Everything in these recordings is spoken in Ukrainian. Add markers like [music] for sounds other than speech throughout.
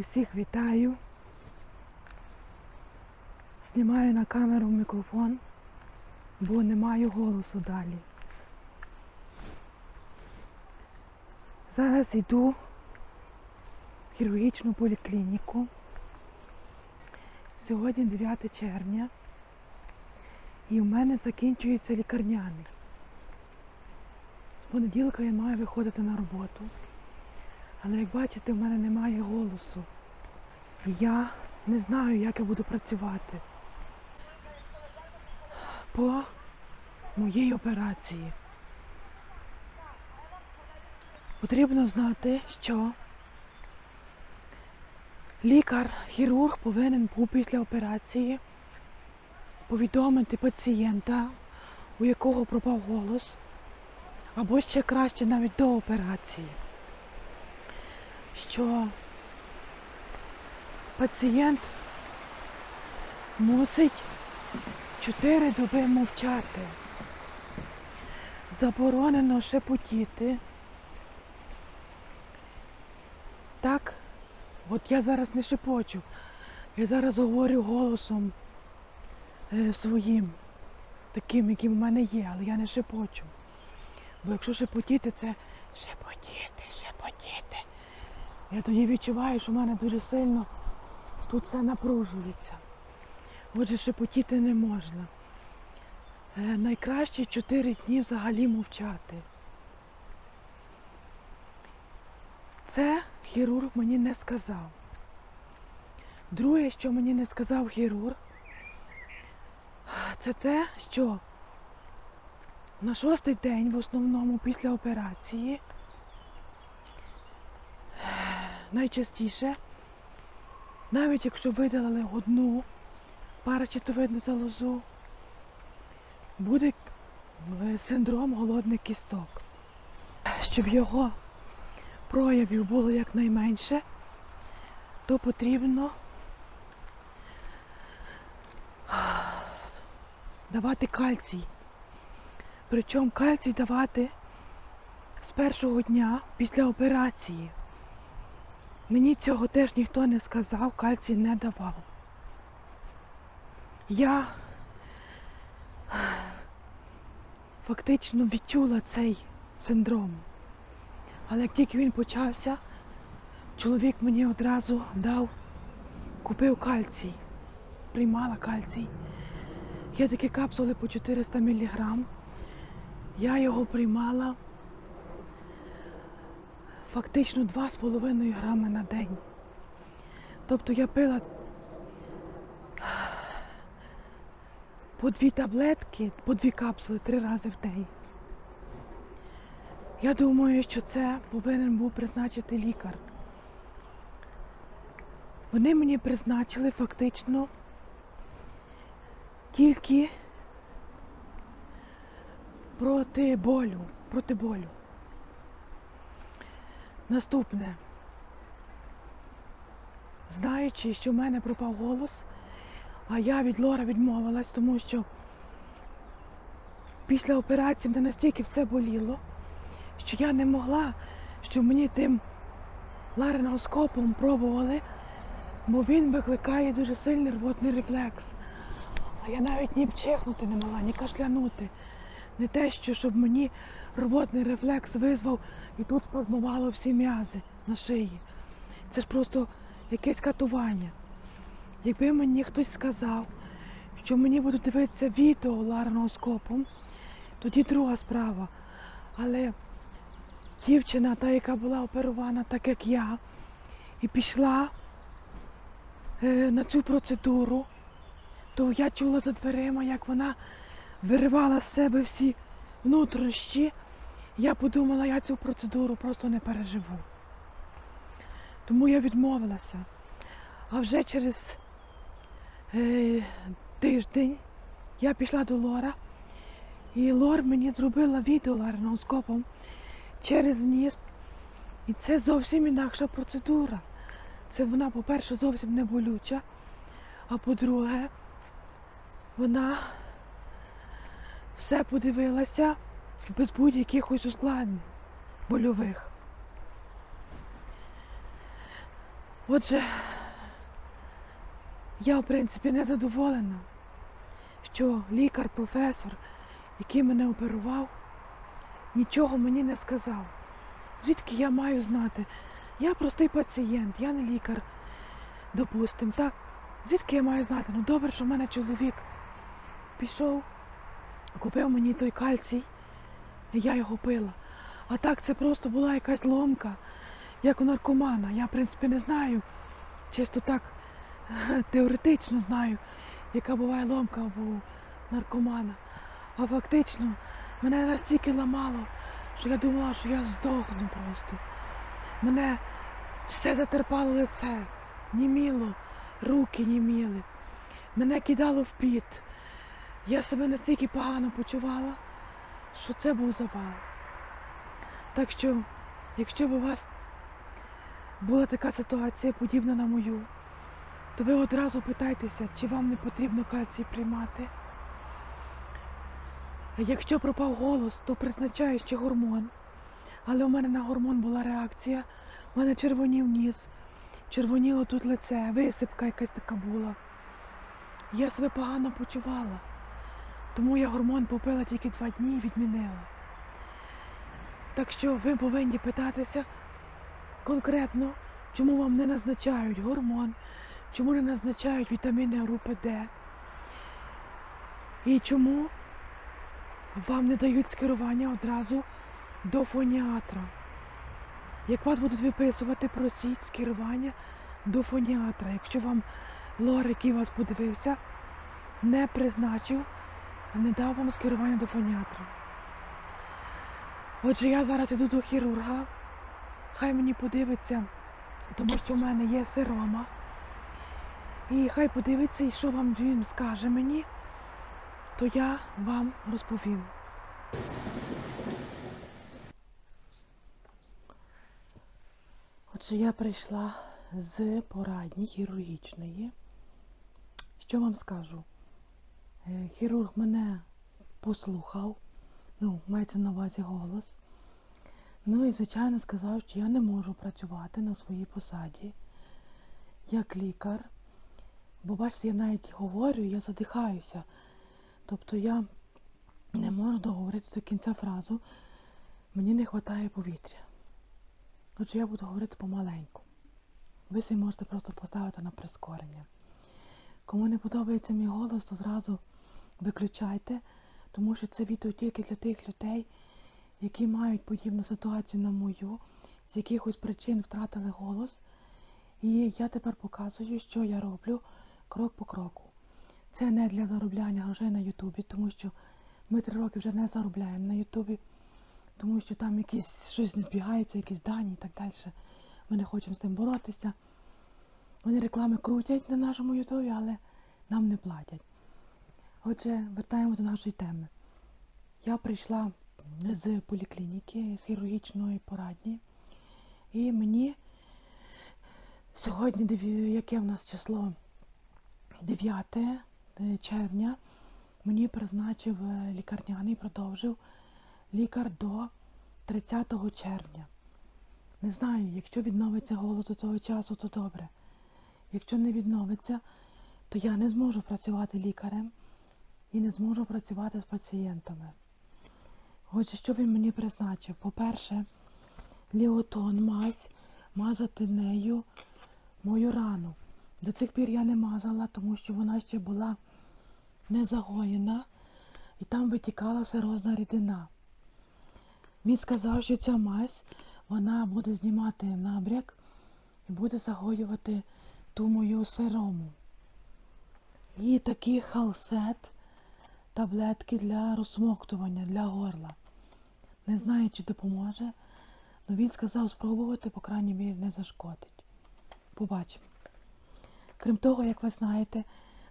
Усіх вітаю. Знімаю на камеру мікрофон, бо не маю голосу далі. Зараз йду в хірургічну поліклініку. Сьогодні 9 червня і в мене закінчується лікарняний. З понеділка я маю виходити на роботу. Але як бачите, в мене немає голосу. Я не знаю, як я буду працювати по моїй операції. Потрібно знати, що лікар-хірург повинен був після операції повідомити пацієнта, у якого пропав голос, або ще краще навіть до операції що пацієнт мусить 4 доби мовчати. Заборонено шепотіти. Так, от я зараз не шепочу. Я зараз говорю голосом е, своїм, таким, яким в мене є, але я не шепочу. Бо якщо шепотіти, це шепотіти. Я тоді відчуваю, що в мене дуже сильно тут все напружується. Отже, шепотіти не можна. Е, найкраще 4 дні взагалі мовчати. Це хірург мені не сказав. Друге, що мені не сказав хірург, це те, що на шостий день в основному після операції найчастіше, навіть якщо видалили одну парачетовидну залозу, буде е, синдром голодних кісток. Щоб його проявів було якнайменше, то потрібно давати кальцій. Причому кальцій давати з першого дня після операції. Мені цього теж ніхто не сказав, кальцій не давав. Я фактично відчула цей синдром. Але як тільки він почався, чоловік мені одразу дав, купив кальцій, приймала кальцій. Є такі капсули по 400 мг. Я його приймала фактично 2,5 грами на день. Тобто я пила по дві таблетки, по дві капсули три рази в день. Я думаю, що це повинен був призначити лікар. Вони мені призначили фактично тільки проти болю, проти болю. Наступне. Знаючи, що в мене пропав голос, а я від Лора відмовилась, тому що після операції мене настільки все боліло, що я не могла, щоб мені тим ларингоскопом пробували, бо він викликає дуже сильний рвотний рефлекс. А я навіть ні чихнути не могла, ні кашлянути. Не те, що щоб мені рвотний рефлекс визвав і тут спазмувало всі м'язи на шиї. Це ж просто якесь катування. Якби мені хтось сказав, що мені будуть дивитися відео ларингоскопом, тоді друга справа. Але дівчина, та, яка була оперована так, як я, і пішла е, на цю процедуру, то я чула за дверима, як вона виривала з себе всі внутрішні. Я подумала, я цю процедуру просто не переживу. Тому я відмовилася. А вже через е, тиждень я пішла до Лора, і Лор мені зробила відео ларингоскопом через ніс. І це зовсім інакша процедура. Це вона, по-перше, зовсім не болюча, а по-друге, вона все подивилася без будь-яких ускладнень больових. Отже, я, в принципі, не задоволена, що лікар-професор, який мене оперував, нічого мені не сказав. Звідки я маю знати? Я простий пацієнт, я не лікар, допустим, так? Звідки я маю знати? Ну добре, що в мене чоловік пішов, купив мені той кальцій, і я його пила. А так це просто була якась ломка, як у наркомана. Я, в принципі, не знаю. Чисто так [laughs] теоретично знаю, яка буває ломка у наркомана. А фактично мене настільки ламало, що я думала, що я здохну просто. Мене все затерпало лице, німіло, руки німіли. Мене кидало в піт. Я себе настільки погано почувала, що це був завал. Так що, якщо б у вас була така ситуація, подібна на мою, то ви одразу питайтеся, чи вам не потрібно кальцій приймати. Якщо пропав голос, то призначаю ще гормон. Але у мене на гормон була реакція, у мене червонів ніс, червоніло тут лице, висипка якась така була. Я себе погано почувала, тому я гормон попила тільки два дні і відмінила. Так що ви повинні питатися конкретно, чому вам не назначають гормон, чому не назначають вітаміни групи Д. І чому вам не дають скерування одразу до фоніатра. Як вас будуть виписувати, просіть скерування до фоніатра. Якщо вам лор, який вас подивився, не призначив, не дав вам скерування до фоніатра. Отже, я зараз іду до хірурга. Хай мені подивиться, тому що в мене є сирома. І хай подивиться, і що вам він скаже мені, то я вам розповім. Отже, я прийшла з порадні хірургічної. Що вам скажу? Е, Хірург мене послухав, ну, мається на увазі голос. Ну і, звичайно, сказав, що я не можу працювати на своїй посаді як лікар. Бо бачите, я навіть говорю, я задихаюся. Тобто я не можу договорити до кінця фразу. Мені не вистачає повітря. Отже, я буду говорити помаленьку. Ви собі можете просто поставити на прискорення. Кому не подобається мій голос, то зразу виключайте, тому що це відео тільки для тих людей, які мають подібну ситуацію на мою, з якихось причин втратили голос. І я тепер показую, що я роблю крок по кроку. Це не для заробляння грошей на Ютубі, тому що ми три роки вже не заробляємо на Ютубі, тому що там якісь щось не збігається, якісь дані і так далі. Ми не хочемо з тим боротися. Вони реклами крутять на нашому Ютубі, але нам не платять. Отже, вертаємося до нашої теми. Я прийшла з поліклініки, з хірургічної порадні, і мені сьогодні, яке в нас число 9 червня, мені призначив е, лікарняний, продовжив лікар до 30 червня. Не знаю, якщо відновиться голос до того часу, то добре. Якщо не відновиться, то я не зможу працювати лікарем і не зможу працювати з пацієнтами. Отже, що він мені призначив? По-перше, ліотон мазь, мазати нею мою рану. До цих пір я не мазала, тому що вона ще була не загоєна і там витікала серозна рідина. Він сказав, що ця мазь вона буде знімати набряк і буде загоювати ту мою сирому. І такий халсет, таблетки для розсмоктування, для горла. Не знаю, чи допоможе, але він сказав спробувати, по крайній мірі, не зашкодить. Побачимо. Крім того, як ви знаєте,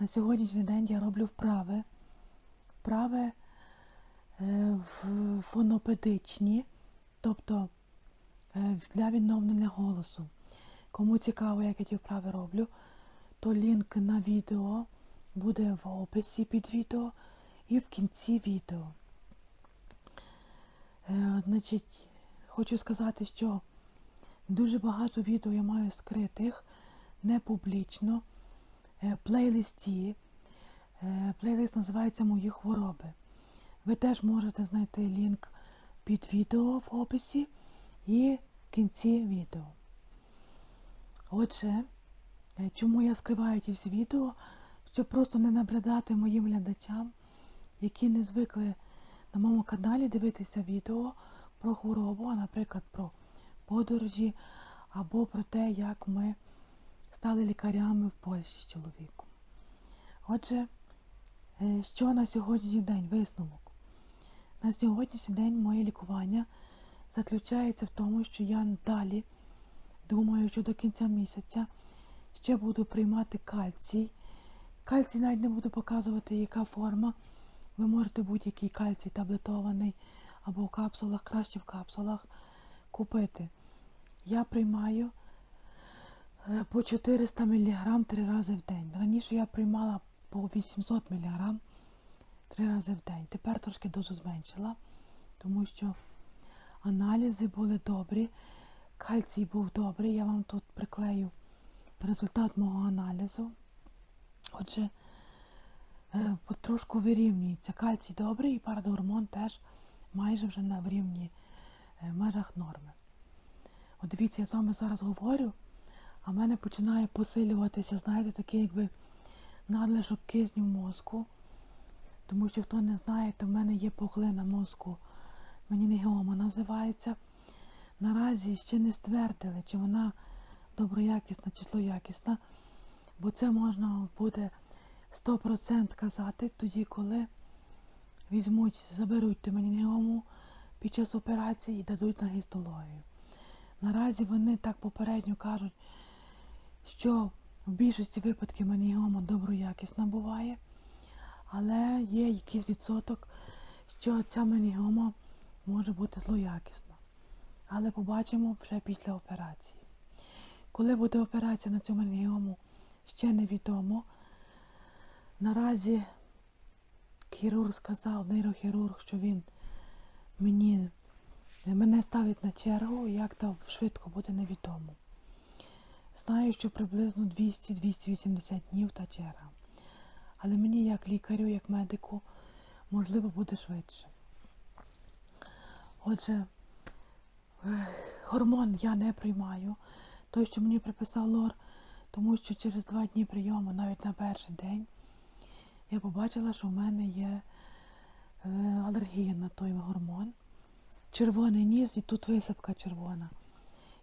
на сьогоднішній день я роблю вправи. Вправи е, в- фонопедичні, тобто е, для відновлення голосу. Кому цікаво, як я ті вправи роблю, то лінк на відео буде в описі під відео і в кінці відео. Е, значить, хочу сказати, що дуже багато відео я маю скритих, не публічно е, плейлисті. Е, Плейлист називається Мої хвороби. Ви теж можете знайти лінк під відео в описі і в кінці відео. Отже, е, чому я скриваю ті відео, щоб просто не набридати моїм глядачам, які не звикли на моєму каналі дивитися відео про хворобу, а, наприклад, про подорожі або про те, як ми стали лікарями в Польщі з чоловіком. Отже, е, що на сьогоднішній день висновок? На сьогоднішній день моє лікування заключається в тому, що я далі думаю, що до кінця місяця ще буду приймати кальцій. Кальцій навіть не буду показувати, яка форма. Ви можете будь-який кальцій таблетований або в капсулах, краще в капсулах купити. Я приймаю е, по 400 мг три рази в день. Раніше я приймала по 800 мг три рази в день. Тепер трошки дозу зменшила, тому що аналізи були добрі, кальцій був добрий. Я вам тут приклею результат мого аналізу. Отже, потрошку вирівнюється. Кальцій добрий і парадгормон теж майже вже на рівні е, межах норми. От дивіться, я з вами зараз говорю, а в мене починає посилюватися, знаєте, такий якби надлишок кисню мозку. Тому що хто не знає, то в мене є пухлина мозку. Менінгіома називається. Наразі ще не ствердили, чи вона доброякісна чи злоякісна, бо це можна буде 100% казати тоді, коли візьмуть, заберуть ту під час операції і дадуть на гістологію. Наразі вони так попередньо кажуть, що в більшості випадків менінгіома доброякісна буває, але є якийсь відсоток, що ця менінгіома може бути злоякісна. Але побачимо вже після операції. Коли буде операція на цю менінгіому, ще невідомо. Наразі хірург сказав, нейрохірург, що він мені, мене ставить на чергу, як там швидко буде невідомо. Знаю, що приблизно 200-280 днів та черга. Але мені, як лікарю, як медику, можливо, буде швидше. Отже, гормон я не приймаю. Той, що мені приписав лор, тому що через два дні прийому, навіть на перший день, я побачила, що в мене є е, алергія на той гормон. Червоний ніс і тут висипка червона.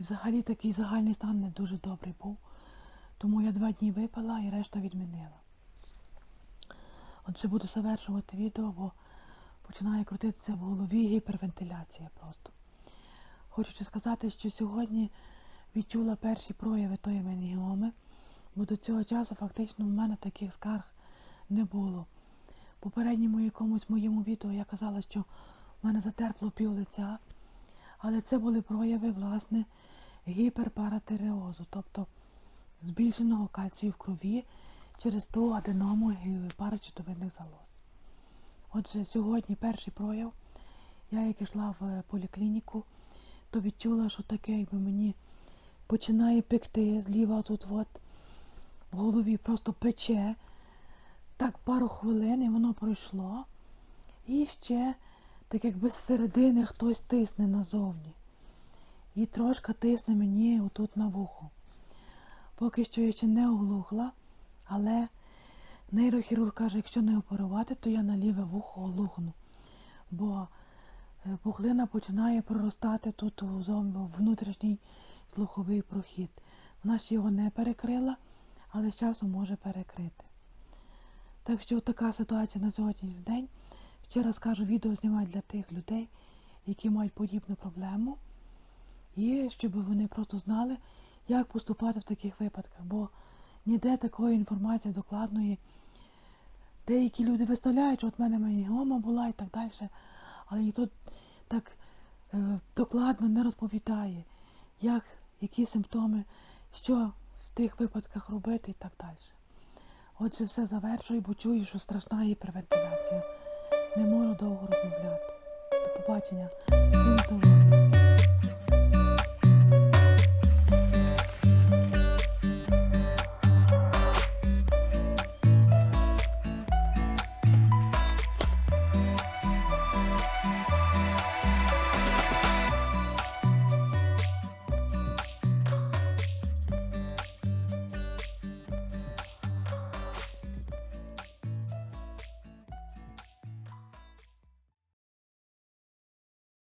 І взагалі такий загальний стан не дуже добрий був. Тому я два дні випила і решта відмінила. Отже, буду завершувати відео, бо починає крутитися в голові гіпервентиляція просто. Хочу сказати, що сьогодні відчула перші прояви тої меніоми, бо до цього часу фактично в мене таких скарг не було. В попередньому якомусь моєму відео я казала, що в мене затерпло пів лиця, але це були прояви, власне, гіперпаратереозу, тобто збільшеного кальцію в крові через ту аденому парачутовидних залоз. Отже, сьогодні перший прояв, я як йшла в поліклініку, то відчула, що таке, якби мені починає пекти зліва тут от в голові просто пече. Так пару хвилин і воно пройшло. І ще, так якби з середини хтось тисне назовні. І трошки тисне мені отут на вухо. Поки що я ще не оглухла, але нейрохірург каже, якщо не оперувати, то я на ліве вухо оглухну. Бо е, пухлина починає проростати тут у внутрішній слуховий прохід. Вона ще його не перекрила, але з часом може перекрити. Так що така ситуація на сьогоднішній день. Ще раз кажу, відео знімаю для тих людей, які мають подібну проблему. І щоб вони просто знали, як поступати в таких випадках. Бо ніде такої інформації докладної. Деякі люди виставляють, що от в мене меніома була і так далі, але ніхто так е, докладно не розповідає, як, які симптоми, що в тих випадках робити і так далі. Отже, все завершую, бо чую, що страшна гіпервентиляція. Не можу довго розмовляти. До побачення. Всім здоров'я.